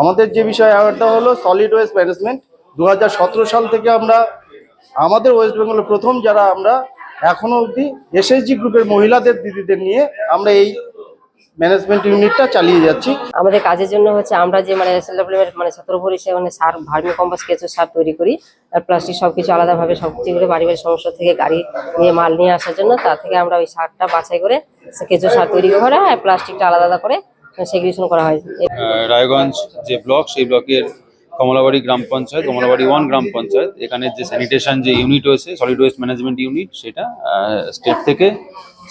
আমাদের যে বিষয় অ্যাওয়ার্ডটা হলো সলিড ওয়েস্ট ম্যানেজমেন্ট দু হাজার সতেরো সাল থেকে আমরা আমাদের ওয়েস্ট বেঙ্গলের প্রথম যারা আমরা এখনও অবধি এসএসজি গ্রুপের মহিলাদের, দিদিদের নিয়ে আমরা এই ম্যানেজমেন্ট ইউনিটটা চালিয়ে যাচ্ছি। আমাদের কাজের জন্য হচ্ছে আমরা যে মানে এর মানে ছাত্র পরিষেবা মানে সার, ভার্মি কম্পাস কেঁচো সার তৈরি করি। আর প্লাস্টিক সবকিছু আলাদাভাবে সব কিছু করে বাড়ি বাড়ি সমস্যা থেকে গাড়ি নিয়ে মাল নিয়ে আসার জন্য তা থেকে আমরা ওই সারটা বাছাই করে কেঁচো সার তৈরি করে আর প্লাস্টিকটা আলাদা করে সেগ্রিগেশন করা হয়। রায়গঞ্জ যে ব্লক সেই ব্লকের কমলাবাড়ি গ্রাম পঞ্চায়েত কমলাবাড়ি ওয়ান গ্রাম পঞ্চায়েত এখানে যে স্যানিটেশন যে ইউনিট রয়েছে সলিড ওয়েস্ট ম্যানেজমেন্ট ইউনিট সেটা স্টেট থেকে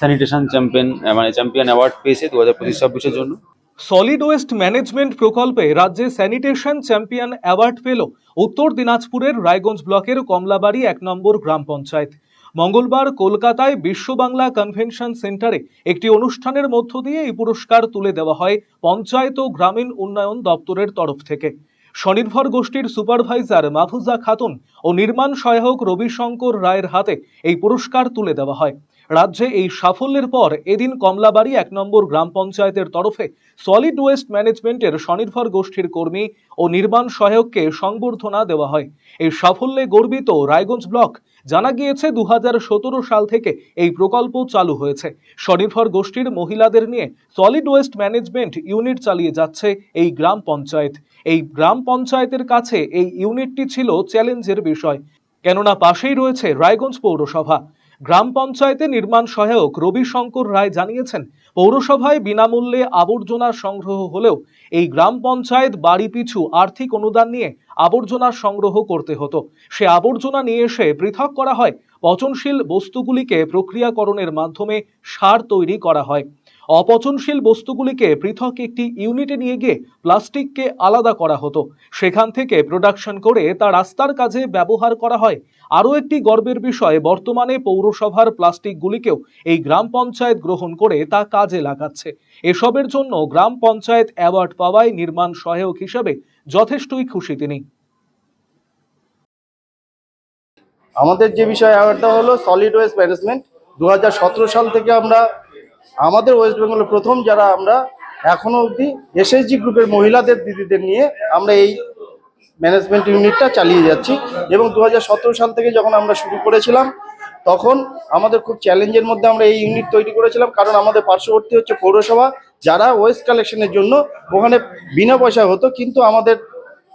স্যানিটেশন চ্যাম্পিয়ন মানে চ্যাম্পিয়ন অ্যাওয়ার্ড পেয়েছে দু হাজার পঁচিশ ছাব্বিশের জন্য। সলিড ওয়েস্ট ম্যানেজমেন্ট প্রকল্পে রাজ্যে স্যানিটেশন চ্যাম্পিয়ন অ্যাওয়ার্ড পেল উত্তর দিনাজপুরের রায়গঞ্জ ব্লকের কমলাবাড়ি এক নম্বর গ্রাম পঞ্চায়েত। মঙ্গলবার কলকাতায় বিশ্ব বাংলা কনভেনশন সেন্টারে একটি অনুষ্ঠানের মধ্য দিয়ে এই পুরস্কার তুলে দেওয়া হয় পঞ্চায়েত ও গ্রামীণ উন্নয়ন দপ্তরের তরফ থেকে। স্বনির্ভর গোষ্ঠীর সুপারভাইজার মাধুজা খাতুন ও নির্মাণ সহায়ক রবিশঙ্কর রায়ের হাতে এই পুরস্কার তুলে দেওয়া হয়। রাজ্যে এই সাফল্যের পর এদিন কমলাবাড়ি এক নম্বর গ্রাম পঞ্চায়েতের তরফে সলিড ওয়েস্ট ম্যানেজমেন্টের স্বনির্ভর গোষ্ঠীর কর্মী ও নির্মাণ সহায়ককে সংবর্ধনা দেওয়া হয়। এই সাফল্যে গর্বিত রায়গঞ্জ ব্লক জানা গিয়েছে, দুহাজার সতেরো সাল থেকে এই প্রকল্প চালু হয়েছে। স্বনির্ভর গোষ্ঠীর মহিলাদের নিয়ে সলিড ওয়েস্ট ম্যানেজমেন্ট ইউনিট চালিয়ে যাচ্ছে এই গ্রাম পঞ্চায়েত। এই গ্রাম পঞ্চায়েতের কাছে এই ইউনিটটি ছিল চ্যালেঞ্জের বিষয়। কেননা পাশেই রয়েছে রায়গঞ্জ পৌরসভা। গ্রাম পঞ্চায়েতে নির্মাণ সহায়ক রবি শঙ্কর রায় জানিয়েছেন, পৌরসভায় বিনামূল্যে আবর্জনা সংগ্রহ হলেও এই গ্রাম পঞ্চায়েত বাড়ি পিছু আর্থিক অনুদান নিয়ে আবর্জনা সংগ্রহ করতে হতো। সে আবর্জনা নিয়ে এসে পৃথক করা হয়, পচনশীল বস্তুগুলিকে প্রক্রিয়াকরণের মাধ্যমে সার তৈরি করা হয়। অপচনশীল বস্তুগুলিকে পৃথক একটি ইউনিটে নিয়ে গিয়ে প্লাস্টিককে আলাদা করা হতো। সেখান থেকে প্রোডাকশন করে তা রাস্তার কাজে ব্যবহার করা হয়। আরও একটি গর্বের বিষয়, বর্তমানে পৌরসভার প্লাস্টিকগুলিকেও এই গ্রাম পঞ্চায়েত গ্রহণ করে তা কাজে লাগাচ্ছে। এসবের জন্য গ্রাম পঞ্চায়েত অ্যাওয়ার্ড পাওয়ায় নির্মাণ সহায়ক হিসেবে যথেষ্টই খুশি তিনি। আমাদের যে বিষয় অ্যাওয়ার্ডটা হলো সলিড ওয়েস্ট ম্যানেজমেন্ট দুহাজার সতেরো সাল থেকে আমরা আমাদের ওয়েস্ট বেঙ্গলের প্রথম যারা আমরা এখনও অবধি এসএসজি গ্রুপের মহিলাদের, দিদিদের নিয়ে আমরা এই ম্যানেজমেন্ট ইউনিটটা চালিয়ে যাচ্ছি এবং দু হাজার সতেরো সাল থেকে যখন আমরা শুরু করেছিলাম, তখন আমাদের খুব চ্যালেঞ্জের মধ্যে আমরা এই ইউনিট তৈরি করেছিলাম। কারণ আমাদের পার্শ্ববর্তী হচ্ছে পৌরসভা, যারা ওয়েস্ট কালেকশনের জন্য ওখানে বিনা পয়সা হতো, কিন্তু আমাদের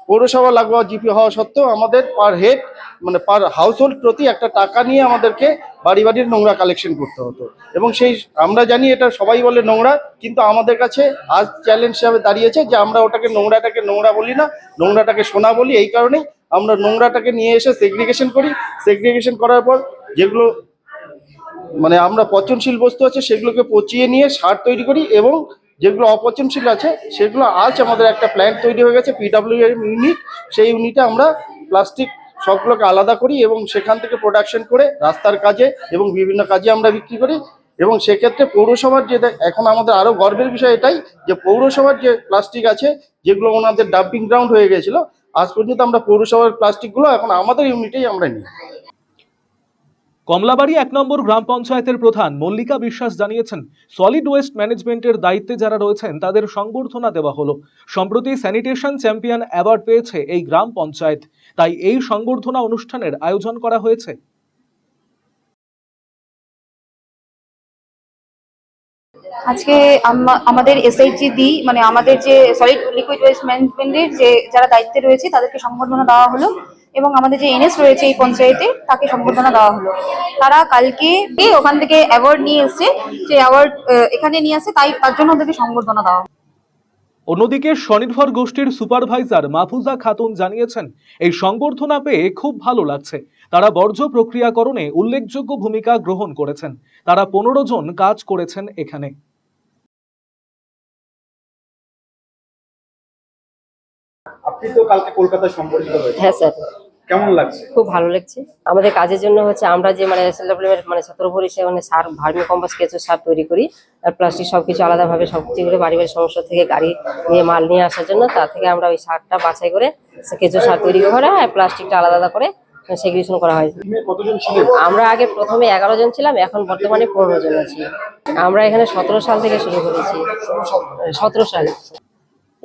পৌরসভা লাগোয়া জিপি হওয়া সত্ত্বেও আমাদের পার হেড মানে পার হাউস হোল্ড প্রতি একটা টাকা নিয়ে আমাদেরকে বাড়ি বাড়ির নোংরা কালেকশন করতে হতো। এবং সেই, আমরা জানি এটা সবাই বলে নোংরা, কিন্তু আমাদের কাছে আজ চ্যালেঞ্জ হিসাবে দাঁড়িয়েছে যে আমরা ওটাকে নোংরাটাকে নোংরা বলি না, নোংরাটাকে সোনা বলি। এই কারণেই আমরা নোংরাটাকে নিয়ে এসে সেগ্রিগেশন করি। সেগ্রিগেশন করার পর যেগুলো মানে আমরা পচনশীল বস্তু আছে সেগুলোকে পচিয়ে নিয়ে সার তৈরি করি এবং যেগুলো অপচনশীল আছে, সেগুলো আজ আমাদের একটা প্ল্যান্ট তৈরি হয়ে গেছে পিডাব্লিউ ইউনিট সেই ইউনিটে আমরা প্লাস্টিক সবগুলোকে আলাদা করি এবং সেখান থেকে প্রোডাকশন করে রাস্তার কাজে এবং বিভিন্ন কাজে আমরা বিক্রি করি। এবং সেক্ষেত্রে পৌরসভার যে এখন আমাদের আরও গর্বের বিষয় এটাই যে পৌরসভার যে প্লাস্টিক আছে, যেগুলো ওনাদের ডাম্পিং গ্রাউন্ড হয়ে গেছিল, আজ পর্যন্ত আমরা পৌরসভার প্লাস্টিকগুলো এখন আমাদের ইউনিটেই আমরা নিই। কমলাবাড়ি এক নম্বর গ্রাম পঞ্চায়েতের প্রধান মল্লিকা বিশ্বাস জানিয়েছেন সলিড ওয়েস্ট ম্যানেজমেন্টের দায়িত্বে যারা রয়েছেন, তাদের সংবর্ধনা দেওয়া হলো। সম্প্রতি স্যানিটেশন চ্যাম্পিয়ন অ্যাওয়ার্ড পেয়েছে এই গ্রাম পঞ্চায়েত। তাই এই সংবর্ধনা অনুষ্ঠানের আয়োজন করা হয়েছে। আজকে আমাদের এসএইচজি দি মানে আমাদের যে সলিড লিকুইড ওয়েস্ট ম্যানেজমেন্টের যে যারা দায়িত্বে রয়েছে, তাদেরকে সংবর্ধনা দেওয়া হলো। এবং আমাদের যে এনএস রয়েছে এই পঞ্চায়েতে তাকে সম্বর্ধনা দেওয়া হলো। তারা কালকে ওখান থেকে অ্যাওয়ার্ড নিয়ে এসছে যে অ্যাওয়ার্ড এখানে নিয়ে আসে তাই তার জন্য ওদেরকে সম্বর্ধনা দেওয়া হলো। অন্যদিকে স্বনির্ভর গোষ্ঠীর সুপারভাইজার মাহফুজা খাতুন জানিয়েছেন এই সংবর্ধনা পেয়ে খুব ভালো লাগছে। তারা বর্জ্য প্রক্রিয়াকরণে উল্লেখযোগ্য ভূমিকা গ্রহণ করেছেন। তারা পনেরো জন কাজ করেছেন এখানে। আপনি তো কালকে কলকাতায় সংবর্ধিত হয়েছে হ্যাঁ স্যার। কেমন লাগছে? খুব ভালো লাগছে। আমাদের কাজের জন্য হচ্ছে আমরা যে মানে মানে ছাত্র পরিষেবা মানে সার ভার্মি কম্পাস কেঁচো সার তৈরি করি। আর প্লাস্টিক সবকিছু আলাদাভাবে সব কিছু করে বাড়ি বাড়ি সমস্যা থেকে গাড়ি নিয়ে মাল নিয়ে আসার জন্য তা থেকে আমরা ওই সারটা বাছাই করে কেঁচো সার তৈরি করা হয় আর প্লাস্টিকটা আলাদা আলাদা করে সেগ্রিগেশন করা হয়। আমরা আগে প্রথমে এগারো জন ছিলাম এখন বর্তমানে পনেরো জন আছি। আমরা এখানে সতেরো সাল থেকে শুরু করেছি। সতেরো সাল।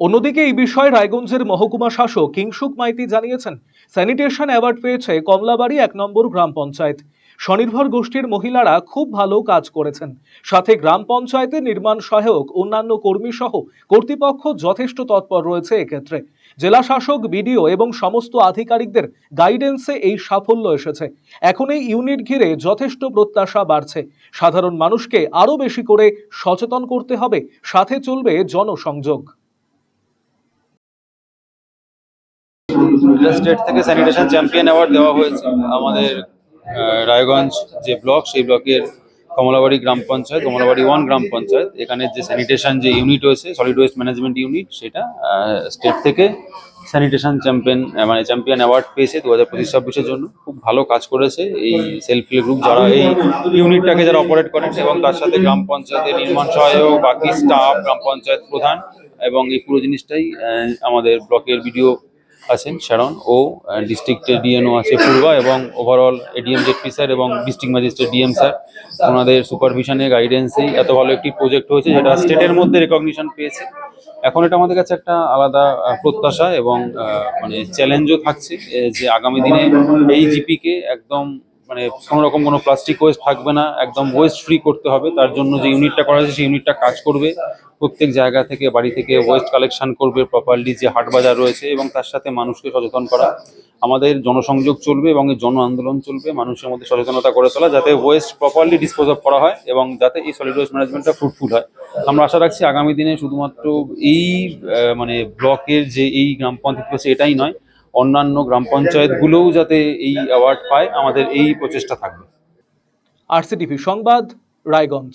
অন্যদিকে এই বিষয়ে রায়গঞ্জের মহকুমা শাসক কিংসুক মাইতি জানিয়েছেন, স্যানিটেশন অ্যাওয়ার্ড পেয়েছে কমলাবাড়ি এক নম্বর গ্রাম পঞ্চায়েত। স্বনির্ভর গোষ্ঠীর মহিলারা খুব ভালো কাজ করেছেন। সাথে গ্রাম পঞ্চায়েতের নির্মাণ সহায়ক অন্যান্য কর্মী সহ কর্তৃপক্ষ যথেষ্ট তৎপর রয়েছে এক্ষেত্রে। জেলা শাসক, বিডিও এবং সমস্ত আধিকারিকদের গাইডেন্সে এই সাফল্য এসেছে। এখন এই ইউনিট ঘিরে যথেষ্ট প্রত্যাশা বাড়ছে। সাধারণ মানুষকে আরও বেশি করে সচেতন করতে হবে, সাথে চলবে জনসংযোগ। স্টেট থেকে স্যানিটেশন চ্যাম্পিয়ন অ্যাওয়ার্ড দেওয়া হয়েছে। আমাদের রায়গঞ্জ যে ব্লক, সেই ব্লকের কমলাবাড়ি গ্রাম পঞ্চায়েত, কমলাবাড়ি ওয়ান গ্রাম পঞ্চায়েত। এখানে যে স্যানিটেশন যে ইউনিট রয়েছে সলিড ওয়েস্ট ম্যানেজমেন্ট ইউনিট সেটা স্টেট থেকে স্যানিটেশন চ্যাম্পিয়ন মানে চ্যাম্পিয়ন অ্যাওয়ার্ড পেয়েছে দু হাজার পঁচিশ ছাব্বিশের জন্য। খুব ভালো কাজ করেছে এই সেলফ হেল্প গ্রুপ যারা এই ইউনিটটাকে যারা অপারেট করেন এবং তার সাথে গ্রাম পঞ্চায়েতের নির্মাণ সহায়ক, বাকি স্টাফ গ্রাম পঞ্চায়েত প্রধান এবং এই পুরো জিনিসটাই আমাদের ব্লকের ভিডিও আছেন শারণ ও ডিস্ট্রিক্ট ডিএনও আছে পূর্বা এবং ওভারঅল এডিএম জেডপি স্যার এবং ডিস্ট্রিক্ট ম্যাজিস্ট্রেট ডিএম স্যার ওনাদের সুপারভিশনে গাইডেন্সেই এত ভালো একটি প্রজেক্ট হয়েছে যেটা স্টেটের মধ্যে রেকগনিশন পেয়েছে। এখন এটা আমাদের কাছে একটা আলাদা প্রত্যাশা এবং মানে চ্যালেঞ্জও থাকছে যে আগামী দিনে এই জিপিকে একদম মানে কোনো রকম কোনো প্লাস্টিক ওয়েস্ট থাকবে না, একদম ওয়েস্ট ফ্রি করতে হবে। তার জন্য যে ইউনিটটা করা হয়েছে, সেই ইউনিটটা কাজ করবে। প্রত্যেক জায়গা থেকে, বাড়ি থেকে ওয়েস্ট কালেকশন করবে প্রপারলি যে হাট বাজার রয়েছে এবং তার সাথে মানুষকে সচেতন করা। আমাদের জনসংযোগ চলবে এবং জন আন্দোলন চলবে, মানুষের মধ্যে সচেতনতা করে তোলা, যাতে ওয়েস্ট প্রপারলি ডিসপোজ অফ করা হয় এবং যাতে এই সলিড ওয়েস্ট ম্যানেজমেন্টটা ফ্রুটফুল হয়। আমরা আশা রাখছি আগামী দিনে শুধুমাত্র এই মানে ব্লকের যে এই গ্রাম পঞ্চায়েত এটাই নয় অন্যান্য গ্রাম পঞ্চায়েতগুলোও যাতে এই অ্যাওয়ার্ড পায় আমাদের এই প্রচেষ্টা থাকবে। আরসিটিভি সংবাদ রায়গঞ্জ।